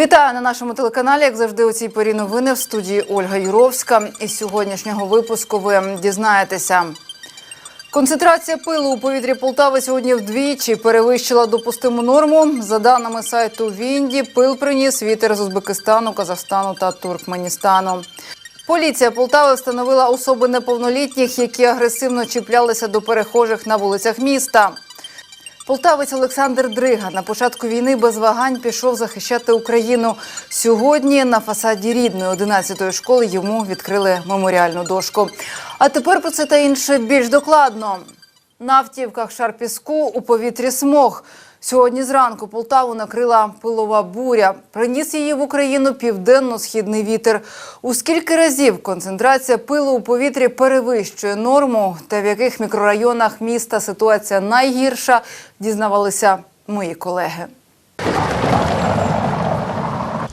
Вітаю на нашому телеканалі. Як завжди, у цій порі новини в студії Ольга Юровська. Із сьогоднішнього випуску ви дізнаєтеся. Концентрація пилу у повітрі Полтави сьогодні вдвічі перевищила допустиму норму. За даними сайту Вінді, пил приніс вітер з Узбекистану, Казахстану та Туркменістану. Поліція Полтави встановила особи неповнолітніх, які агресивно чіплялися до перехожих на вулицях міста. Полтавець Олександр Дрига на початку війни без вагань пішов захищати Україну. Сьогодні на фасаді рідної 11-ї школи йому відкрили меморіальну дошку. А тепер про це та інше більш докладно. На автівках шар піску у повітрі смог. Сьогодні зранку Полтаву накрила пилова буря. Приніс її в Україну південно-східний вітер. У скільки разів концентрація пилу у повітрі перевищує норму, та в яких мікрорайонах міста ситуація найгірша, дізнавалися мої колеги.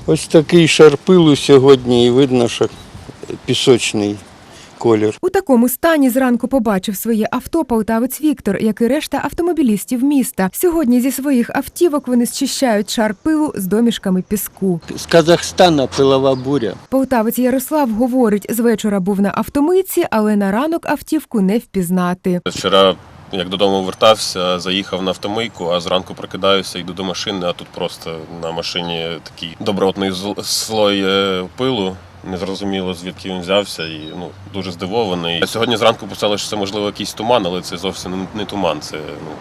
Ось такий шар пилу сьогодні і видно, що пісочний колір. У такому стані зранку побачив своє авто полтавець Віктор, як і решта автомобілістів міста. Сьогодні зі своїх автівок вони зчищають шар пилу з домішками піску. З Казахстана пилова буря. Полтавець Ярослав говорить, з вечора був на автомийці, але на ранок автівку не впізнати. Вчора, як додому вертався, заїхав на автомийку, а зранку прокидаюся, йду до машини, а тут просто на машині такий добротний слой е, Незрозуміло, звідки він взявся, і ну дуже здивований. Сьогодні зранку писали, що це можливо якийсь туман, але це зовсім не- не туман. Це ну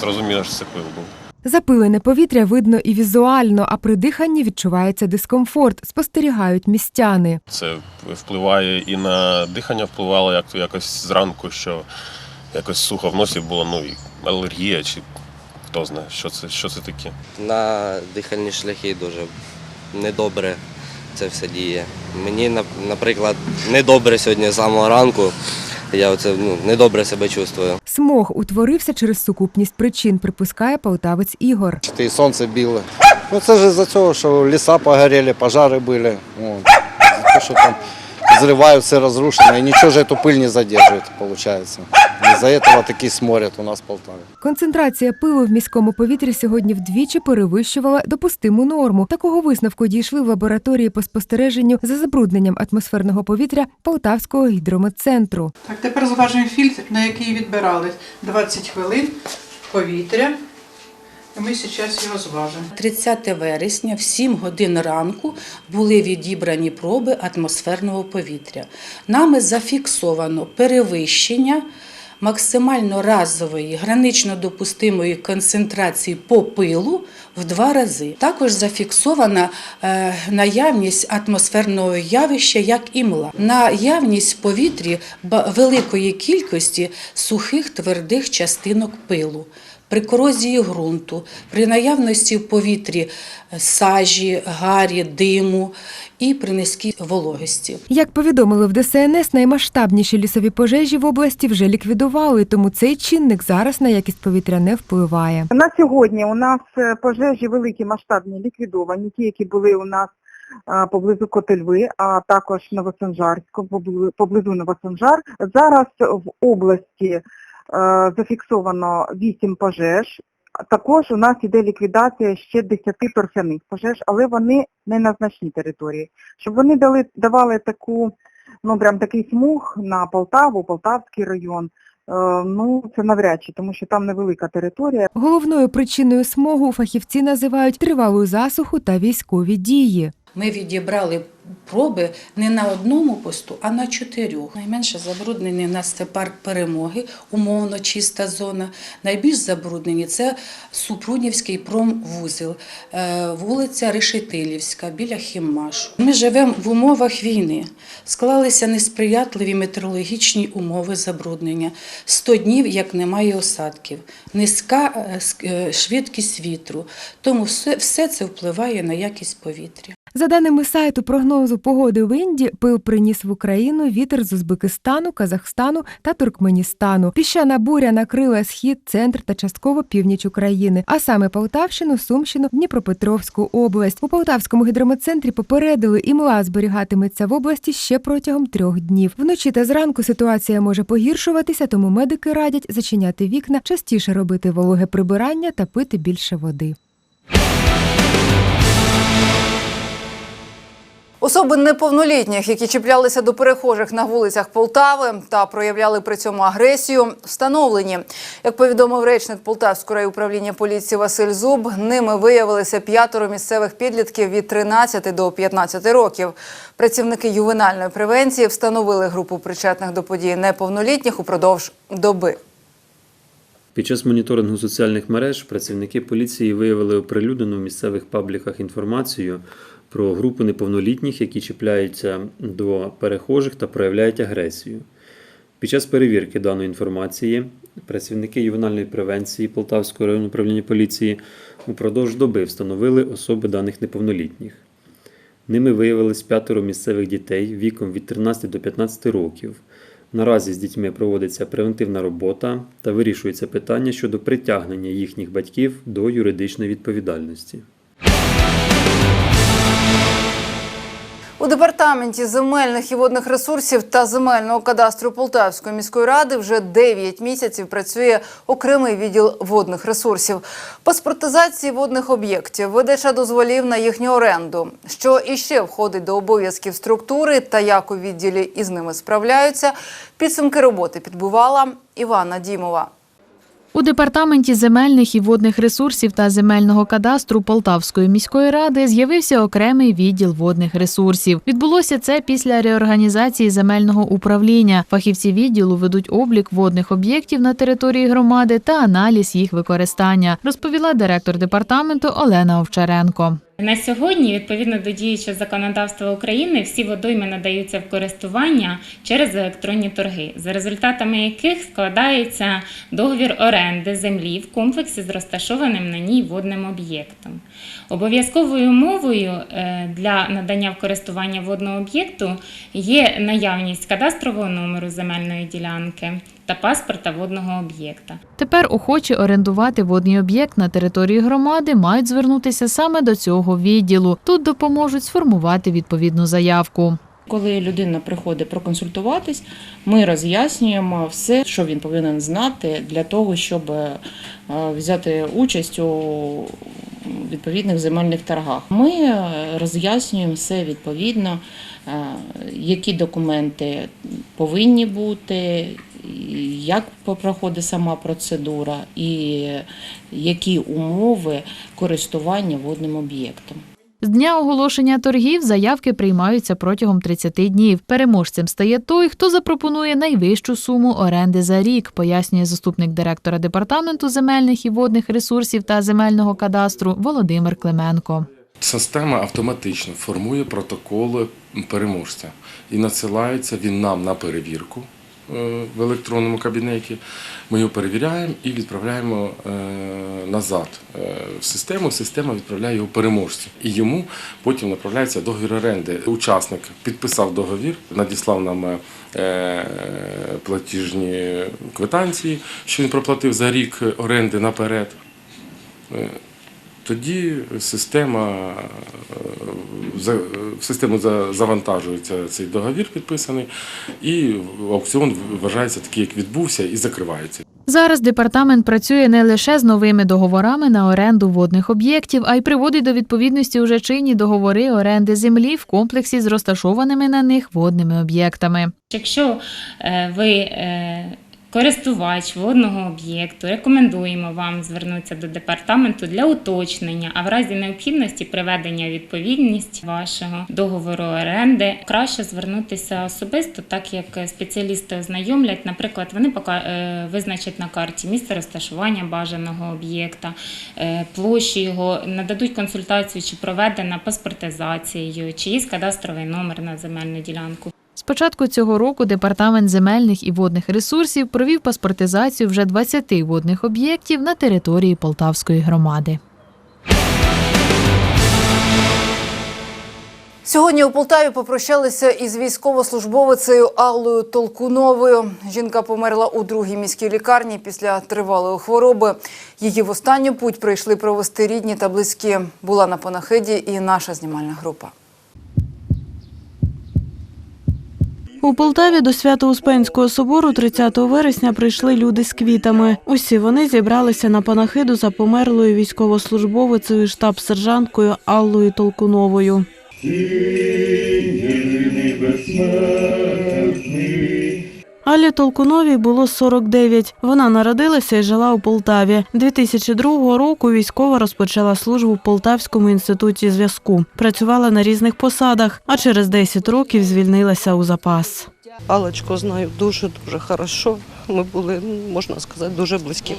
зрозуміло, що це пил був. Запилене повітря видно і візуально, а при диханні відчувається дискомфорт, спостерігають містяни. Це впливає і на дихання впливало як то якось зранку, що якось сухо в носі було, ну і алергія, чи хто знає, що це, що це таке. на дихальні шляхи дуже недобре це все діє. Мені, нап- наприклад, недобре сьогодні з самого ранку. Я оце, ну, недобре себе чувствую. Смог утворився через сукупність причин, припускає полтавець Ігор. Ти сонце біле. Ну це ж із-за цього, що ліса погоріли, пожари були. О, За що там зривають, все розрушено, і нічого ж цю пиль не задержує, виходить. Із-за цього такий сморід у нас в Полтаві. Концентрація пилу в міському повітрі сьогодні вдвічі перевищувала допустиму норму. Такого висновку дійшли в лабораторії по спостереженню за забрудненням атмосферного повітря Полтавського гідрометцентру. Так, тепер зважуємо фільтр, на який відбирали 20 хвилин повітря. Ми зараз його зважимо. 30 вересня в 7 годин ранку були відібрані проби атмосферного повітря. Нами зафіксовано перевищення максимально разової гранично допустимої концентрації по пилу в два рази. Також зафіксована е, наявність атмосферного явища як імла, наявність в повітрі великої кількості сухих твердих частинок пилу при корозії ґрунту, при наявності в повітрі е, сажі, гарі, диму і при низькій вологості. Як повідомили в ДСНС, наймасштабніші лісові пожежі в області вже ліквідували, тому цей чинник зараз на якість повітря не впливає. На сьогодні у нас е, пожежі великі масштабні ліквідовані, ті, які були у нас е, поблизу Котельви, а також Новосанжарську, поблизу Новосанжар. Зараз в області зафіксовано 8 пожеж. Також у нас іде ліквідація ще 10 торфяних пожеж, але вони не на значній території. Щоб вони дали, давали таку, ну прям такий смуг на Полтаву, Полтавський район, е, ну це навряд чи, тому що там невелика територія. Головною причиною смогу фахівці називають тривалу засуху та військові дії. Ми відібрали проби не на одному посту, а на чотирьох. Найменше забруднені в нас це парк перемоги, умовно чиста зона. Найбільш забруднені це Супрунівський промвузел, е, вулиця Решетилівська біля Хіммашу. Ми живемо в умовах війни. Склалися несприятливі метеорологічні умови забруднення. 100 днів, як немає осадків, низька е, е, швидкість вітру. Тому все, це впливає на якість повітря. За даними сайту прогнозу погоди в Інді, пил приніс в Україну вітер з Узбекистану, Казахстану та Туркменістану. Піщана буря накрила схід, центр та частково північ України, а саме Полтавщину, Сумщину, Дніпропетровську область. У Полтавському гідрометцентрі попередили, імла зберігатиметься в області ще протягом трьох днів. Вночі та зранку ситуація може погіршуватися, тому медики радять зачиняти вікна, частіше робити вологе прибирання та пити більше води. Особи неповнолітніх, які чіплялися до перехожих на вулицях Полтави та проявляли при цьому агресію, встановлені. Як повідомив речник Полтавського райуправління поліції Василь Зуб, ними виявилися п'ятеро місцевих підлітків від 13 до 15 років. Працівники ювенальної превенції встановили групу причетних до подій неповнолітніх упродовж доби. Під час моніторингу соціальних мереж працівники поліції виявили оприлюднену в місцевих пабліках інформацію про групу неповнолітніх, які чіпляються до перехожих та проявляють агресію. Під час перевірки даної інформації працівники ювенальної превенції Полтавського районного управління поліції упродовж доби встановили особи даних неповнолітніх. Ними виявилось п'ятеро місцевих дітей віком від 13 до 15 років. Наразі з дітьми проводиться превентивна робота та вирішується питання щодо притягнення їхніх батьків до юридичної відповідальності. У департаменті земельних і водних ресурсів та земельного кадастру Полтавської міської ради вже 9 місяців працює окремий відділ водних ресурсів. Паспортизації водних об'єктів, видача дозволів на їхню оренду. Що іще входить до обов'язків структури та як у відділі із ними справляються, підсумки роботи підбувала Івана Дімова. У департаменті земельних і водних ресурсів та земельного кадастру Полтавської міської ради з'явився окремий відділ водних ресурсів. Відбулося це після реорганізації земельного управління. Фахівці відділу ведуть облік водних об'єктів на території громади та аналіз їх використання, розповіла директор департаменту Олена Овчаренко. На сьогодні, відповідно до діючого законодавства України, всі водойми надаються в користування через електронні торги, за результатами яких складається договір оренди землі в комплексі з розташованим на ній водним об'єктом. Обов'язковою умовою е, для надання в користування водного об'єкту є наявність кадастрового номеру земельної ділянки та паспорта водного об'єкта. Тепер охочі орендувати водний об'єкт на території громади мають звернутися саме до цього відділу. Тут допоможуть сформувати відповідну заявку. Коли людина приходить проконсультуватись, ми роз'яснюємо все, що він повинен знати для того, щоб е, взяти участь у відповідних земельних торгах. Ми е, роз'яснюємо все відповідно, е, які документи повинні бути, як проходить сама процедура і які умови користування водним об'єктом. З дня оголошення торгів заявки приймаються протягом 30 днів. Переможцем стає той, хто запропонує найвищу суму оренди за рік, пояснює заступник директора департаменту земельних і водних ресурсів та земельного кадастру Володимир Клименко. Система автоматично формує протоколи переможця і надсилається він нам на перевірку в електронному кабінеті. Ми його перевіряємо і відправляємо е, назад е, в систему. Система відправляє його переможцю. І йому потім направляється договір оренди. Учасник підписав договір, надіслав нам е, платіжні квитанції, що він проплатив за рік оренди наперед. Е, тоді система е, в систему за- завантажується цей договір підписаний, і аукціон вважається такий, як відбувся, і закривається. Зараз департамент працює не лише з новими договорами на оренду водних об'єктів, а й приводить до відповідності уже чинні договори оренди землі в комплексі з розташованими на них водними об'єктами. Якщо е, ви е, користувач водного об'єкту, рекомендуємо вам звернутися до департаменту для уточнення, а в разі необхідності приведення відповідність вашого договору оренди краще звернутися особисто, так як спеціалісти ознайомлять. Наприклад, вони е, визначать на карті місце розташування бажаного об'єкта, е, площі його, нададуть консультацію, чи проведена паспортизація, чи є кадастровий номер на земельну ділянку. З початку цього року департамент земельних і водних ресурсів провів паспортизацію вже 20 водних об'єктів на території Полтавської громади. Сьогодні у Полтаві попрощалися із військовослужбовицею Аллою Толкуновою. Жінка померла у другій міській лікарні після тривалої хвороби. Її в останню путь прийшли провести рідні та близькі. Була на панахиді і наша знімальна група. У Полтаві до Свято-Успенського собору 30 вересня прийшли люди з квітами. Усі вони зібралися на панахиду за померлою військовослужбовицею штаб-сержанткою Аллою Толкуновою. Алі Толкуновій було 49. Вона народилася і жила у Полтаві. 2002 року військова розпочала службу в Полтавському інституті зв'язку. Працювала на різних посадах, а через 10 років звільнилася у запас. Алочку знаю дуже-дуже хорошо. Ми були, ну, можна сказати, дуже близькі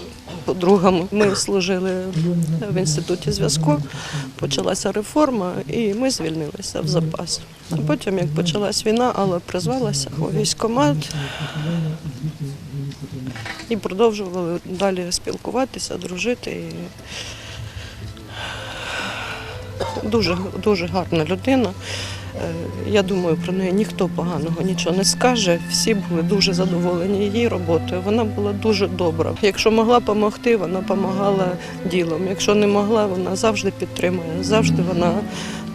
подругами. Ми служили в інституті зв'язку, почалася реформа, і ми звільнилися в запас. Потім, як почалась війна, Алла призвалася у військкомат і продовжували далі спілкуватися, дружити. І Дуже, дуже гарна людина. Е, Я думаю, про неї ніхто поганого нічого не скаже. Всі були дуже задоволені її роботою. Вона була дуже добра. Якщо могла допомогти, вона допомагала ділом. Якщо не могла, вона завжди підтримує. Завжди вона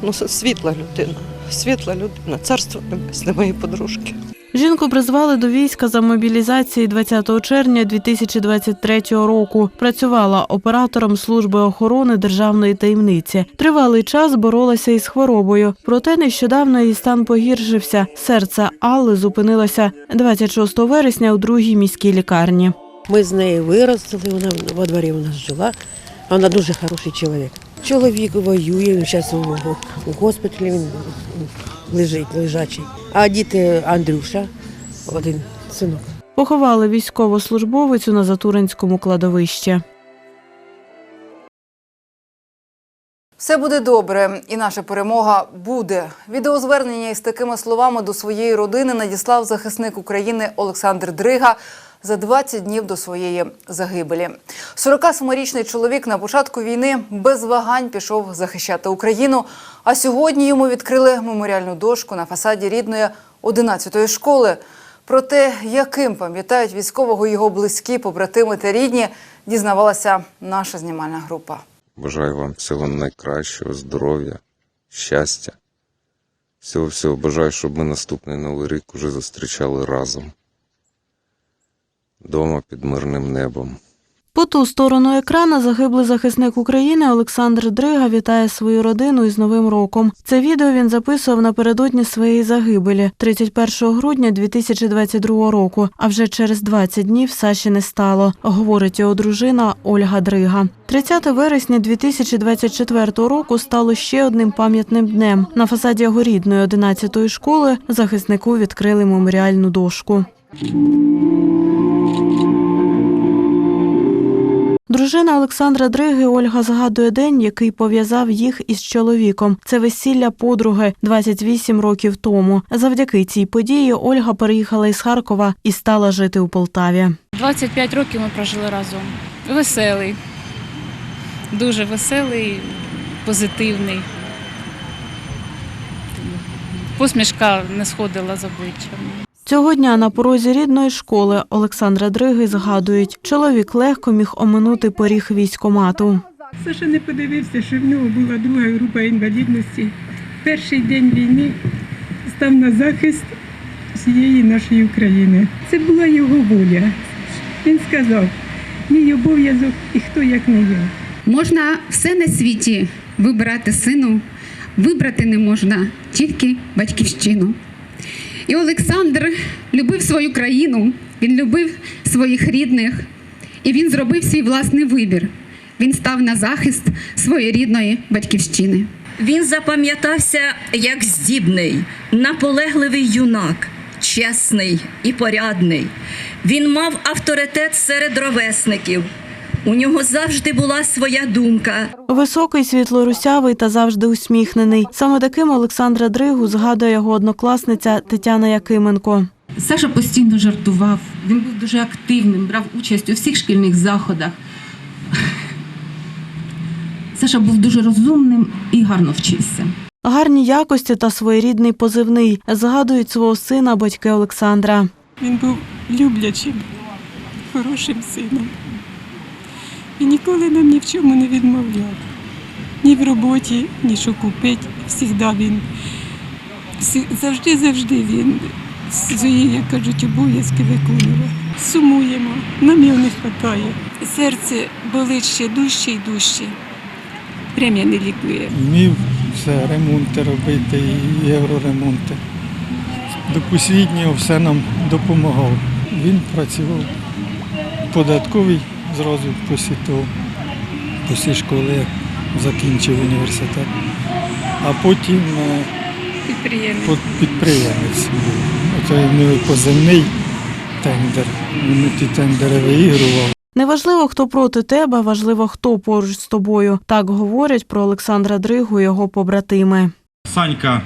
ну, світла людина. Світла людина, царство небесне, моєї подружки. Жінку призвали до війська за мобілізації 20 червня 2023 року. Працювала оператором служби охорони державної таємниці. Тривалий час боролася із хворобою. Проте нещодавно її стан погіршився. Серце Алли зупинилося 26 вересня у другій міській лікарні. Ми з нею виростили, вона во дворі у нас жила. Вона дуже хороший чоловік. Чоловік воює, він зараз у, госпіталі він лежить, лежачий. А діти Андрюша, один синок. Поховали військовослужбовицю на Затуринському кладовищі. Все буде добре, і наша перемога буде. Відеозвернення із такими словами до своєї родини надіслав захисник України Олександр Дрига за 20 днів до своєї загибелі. 47-річний чоловік на початку війни без вагань пішов захищати Україну. А сьогодні йому відкрили меморіальну дошку на фасаді рідної 11-ї школи. Про те, яким пам'ятають військового його близькі, побратими та рідні, дізнавалася наша знімальна група. Бажаю вам всього найкращого, здоров'я, щастя. Всього всього бажаю, щоб ми наступний новий рік уже зустрічали разом. Дома під мирним небом. По ту сторону екрана загиблий захисник України Олександр Дрига вітає свою родину із Новим роком. Це відео він записував напередодні своєї загибелі 31 грудня 2022 року. А вже через 20 днів Саші не стало, говорить його дружина Ольга Дрига. 30 вересня 2024 року стало ще одним пам'ятним днем. На фасаді його рідної 11-ї школи захиснику відкрили меморіальну дошку. Дружина Олександра Дриги Ольга згадує день, який пов'язав їх із чоловіком. Це весілля подруги 28 років тому. Завдяки цій події Ольга переїхала із Харкова і стала жити у Полтаві. 25 років ми прожили разом. Веселий, дуже веселий, позитивний. Посмішка не сходила з обличчя. Цього дня на порозі рідної школи Олександра Дриги згадують, чоловік легко міг оминути поріг військомату. Саша не подивився, що в нього була друга група інвалідності. Перший день війни став на захист всієї нашої України. Це була його воля. Він сказав, мій обов'язок і хто як не я. Можна все на світі вибирати сину, вибрати не можна тільки батьківщину. І Олександр любив свою країну, він любив своїх рідних, і він зробив свій власний вибір. Він став на захист своєї рідної батьківщини. Він запам'ятався як здібний, наполегливий юнак, чесний і порядний. Він мав авторитет серед ровесників. У нього завжди була своя думка. Високий, світлорусявий та завжди усміхнений. Саме таким Олександра Дригу згадує його однокласниця Тетяна Якименко. Саша постійно жартував, він був дуже активним, брав участь у всіх шкільних заходах. Саша був дуже розумним і гарно вчився. Гарні якості та своєрідний позивний згадують свого сина батьки Олександра. Він був люблячим, хорошим сином. І ніколи нам ні в чому не відмовляв. Ні в роботі, ні що купити. Всігда він завжди-завжди він свої, як кажуть, обов'язки виконував. Сумуємо, нам його не вистачає. Серце болить ще дужче і дужче. Премія не лікує. Вмів все, ремонти робити і євроремонти. Допосвіднього все нам допомагав. Він працював в податковій зразу після того, після школи, як закінчив університет. А потім е, Підприємець. Підприємець був. Оце в нього поземний тендер. Він ті тендери виігрував. Неважливо, хто проти тебе, важливо, хто поруч з тобою. Так говорять про Олександра Дригу його побратими. Санька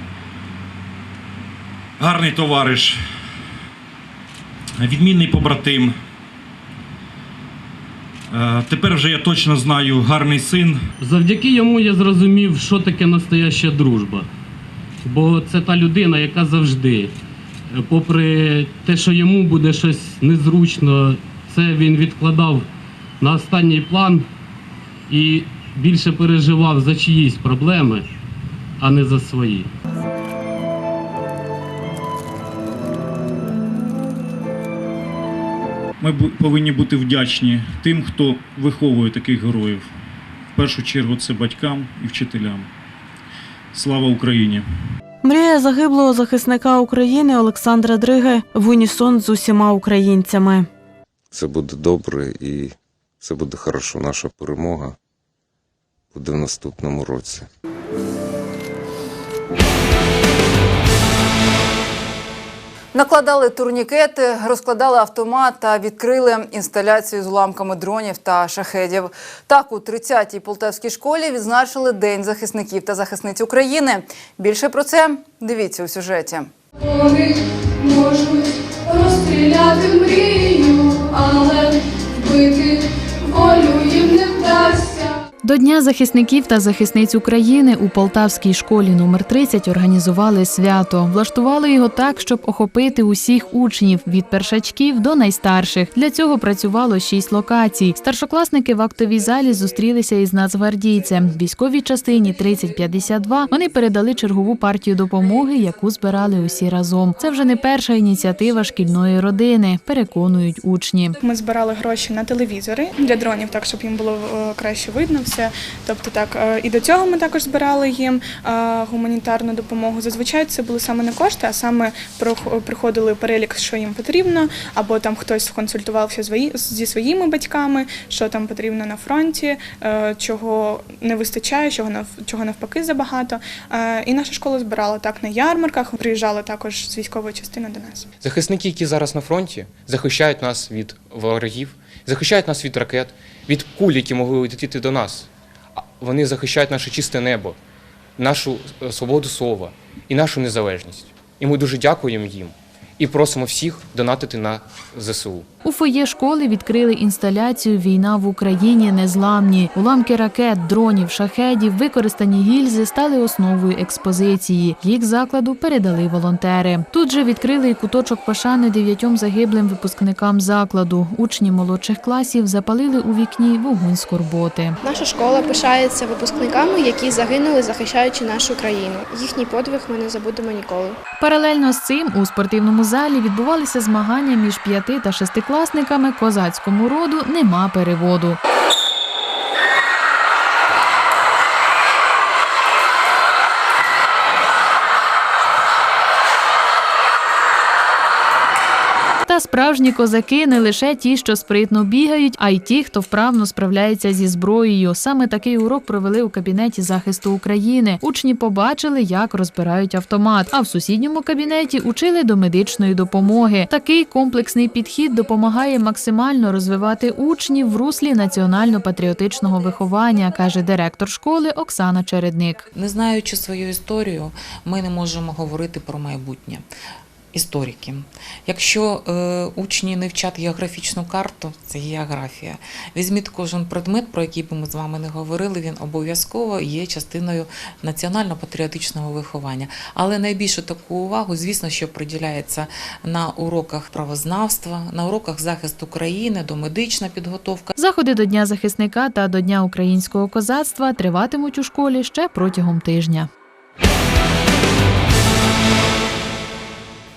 гарний товариш, відмінний побратим. Е, Тепер вже я точно знаю гарний син. Завдяки йому я зрозумів, що таке настояща дружба. Бо це та людина, яка завжди, е, попри те, що йому буде щось незручно, це він відкладав на останній план і більше переживав за чиїсь проблеми, а не за свої. Ми повинні бути вдячні тим, хто виховує таких героїв. В першу чергу це батькам і вчителям. Слава Україні! Мрія загиблого захисника України Олександра Дриги в унісон з усіма українцями. Це буде добре і це буде хорошо. Наша перемога буде в наступному році. Накладали турнікети, розкладали автомат та відкрили інсталяцію з уламками дронів та шахедів. Так, у 30-й полтавській школі відзначили День захисників та захисниць України. Більше про це дивіться у сюжеті. Вони можуть розстріляти мрію, але вбити волю їм не вдасться. До Дня захисників та захисниць України у Полтавській школі номер 30 організували свято. Влаштували його так, щоб охопити усіх учнів від першачків до найстарших. Для цього працювало шість локацій. Старшокласники в актовій залі зустрілися із нацгвардійцем. Військовій частині 3052 вони передали чергову партію допомоги, яку збирали усі разом. Це вже не перша ініціатива шкільної родини, переконують учні. Ми збирали гроші на телевізори для дронів, так щоб їм було е, краще видно все. Тобто, так е, і до цього ми також збирали їм е, гуманітарну допомогу. Зазвичай це були саме не кошти, а саме приходили перелік, що їм потрібно, або там хтось консультувався зі своїми батьками, що там потрібно на фронті, е, чого не вистачає, чого навпаки забагато. І наша школа збирала так на ярмарках. Приїжджали також з військової частини до нас. Захисники, які зараз на фронті, захищають нас від ворогів, захищають нас від ракет, від куль, які могли летіти до нас. Вони захищають наше чисте небо, нашу е, свободу слова і нашу незалежність. І ми дуже дякуємо їм і просимо всіх донатити на ЗСУ. У фоє школи відкрили інсталяцію Війна в Україні незламні. Уламки ракет, дронів, шахедів, використані гільзи стали основою експозиції. Їх закладу передали волонтери. Тут же відкрили і куточок пошани дев'ятьом загиблим випускникам закладу. Учні молодших класів запалили у вікні вогонь скорботи. Наша школа пишається випускниками, які загинули, захищаючи нашу країну. Їхній подвиг ми не забудемо ніколи. Паралельно з цим у спортивному залі відбувалися змагання між п'яти та шестикласниками козацькому роду нема переводу. Та справжні козаки не лише ті, що спритно бігають, а й ті, хто вправно справляється зі зброєю. Саме такий урок провели у кабінеті захисту України. Учні побачили, як розбирають автомат. А в сусідньому кабінеті учили до медичної допомоги. Такий комплексний підхід допомагає максимально розвивати учнів в руслі національно-патріотичного виховання, каже директор школи Оксана Чередник. Не знаючи свою історію, ми не можемо говорити про майбутнє. Історики. Якщо е, учні не вчать географічну карту, це географія. Візьміть кожен предмет, про який би ми з вами не говорили, він обов'язково є частиною національно-патріотичного виховання. Але найбільшу таку увагу, звісно, що приділяється на уроках правознавства, на уроках захисту країни, домедична підготовка. Заходи до Дня захисника та до Дня українського козацтва триватимуть у школі ще протягом тижня.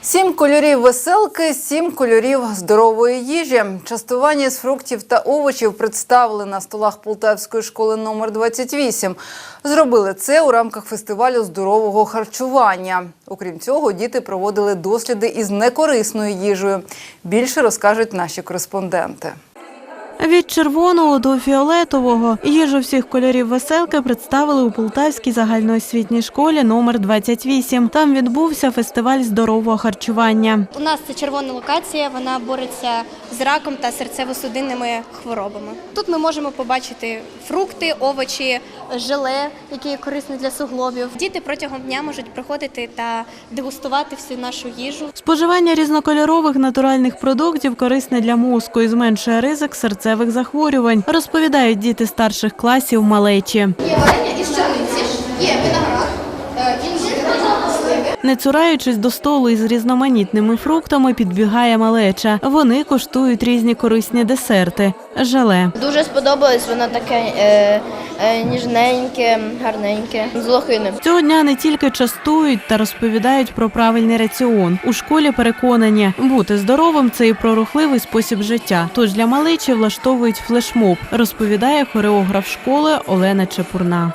Сім кольорів веселки, сім кольорів здорової їжі. Частування з фруктів та овочів представили на столах Полтавської школи номер 28. Зробили це у рамках фестивалю здорового харчування. Окрім цього, діти проводили досліди із некорисною їжею. Більше розкажуть наші кореспонденти. Від червоного до фіолетового їжу всіх кольорів веселки представили у Полтавській загальноосвітній школі номер 28. Там відбувся фестиваль здорового харчування. У нас це червона локація, вона бореться з раком та серцево-судинними хворобами. Тут ми можемо побачити фрукти, овочі, желе, які є корисні для суглобів. Діти протягом дня можуть приходити та дегустувати всю нашу їжу. Споживання різнокольорових натуральних продуктів корисне для мозку і зменшує ризик серцевих захворювань, розповідають діти старших класів малечі. Є варення із пшениці, є виноград. Не цураючись до столу із різноманітними фруктами, підбігає малеча. Вони коштують різні корисні десерти. Желе. Дуже сподобалось, воно таке е, е, ніжненьке, гарненьке, з лохини. Цього дня не тільки частують та розповідають про правильний раціон. У школі переконані, бути здоровим це і про рухливий спосіб життя. Тож для малечі влаштовують флешмоб, розповідає хореограф школи Олена Чепурна.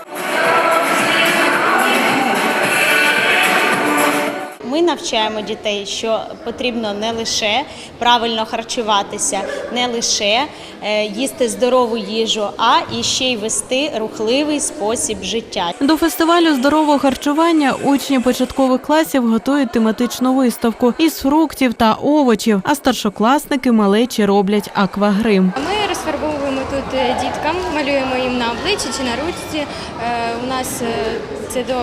Навчаємо дітей, що потрібно не лише правильно харчуватися, не лише е, їсти здорову їжу, а і ще й вести рухливий спосіб життя. До фестивалю здорового харчування учні початкових класів готують тематичну виставку із фруктів та овочів, а старшокласники малечі роблять аквагрим. Ми розфарбовуємо тут е, діткам, малюємо їм на обличчі чи на ручці. Е, У нас це до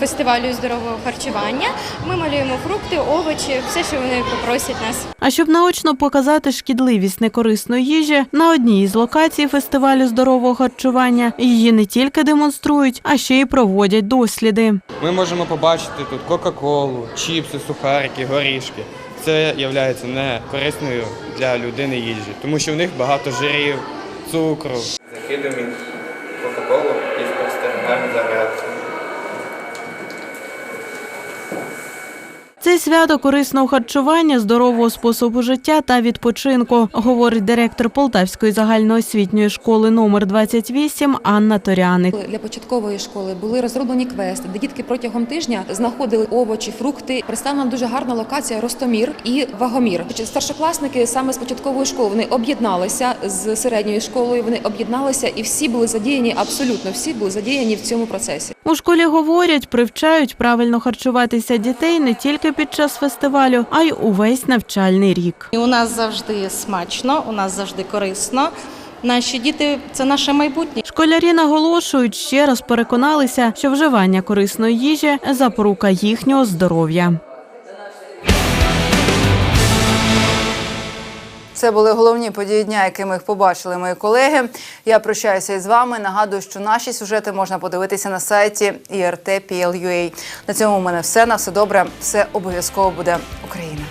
фестивалю здорового харчування. Ми малюємо фрукти, овочі, все, що вони попросять нас. А щоб наочно показати шкідливість некорисної їжі, на одній із локацій фестивалю здорового харчування її не тільки демонструють, а ще й проводять досліди. Ми можемо побачити тут Кока-Колу, чіпси, сухарики, горішки. Це є не корисною для людини їжі, тому що в них багато жирів, цукру. Закидуємо Кока-Колу і спостерігаємо за реакцією. Це свято корисного харчування, здорового способу життя та відпочинку, говорить директор Полтавської загальноосвітньої школи номер 28 Анна Торяник. Для початкової школи були розроблені квести, де дітки протягом тижня знаходили овочі, фрукти. Представлена дуже гарна локація Ростомір і Вагомір. Старшокласники саме з початкової школи вони об'єдналися з середньою школою. Вони об'єдналися і всі були задіяні, абсолютно всі були задіяні в цьому процесі. У школі говорять, привчають правильно харчуватися дітей не тільки під час фестивалю, а й увесь навчальний рік. І у нас завжди смачно, у нас завжди корисно. Наші діти це наше майбутнє. Школярі наголошують, ще раз переконалися, що вживання корисної їжі запорука їхнього здоров'я. Це були головні події дня, якими їх побачили, мої колеги. Я прощаюся із вами. Нагадую, що наші сюжети можна подивитися на сайті IRT.PL.UA. На цьому у мене все. На все добре. Все обов'язково буде Україна.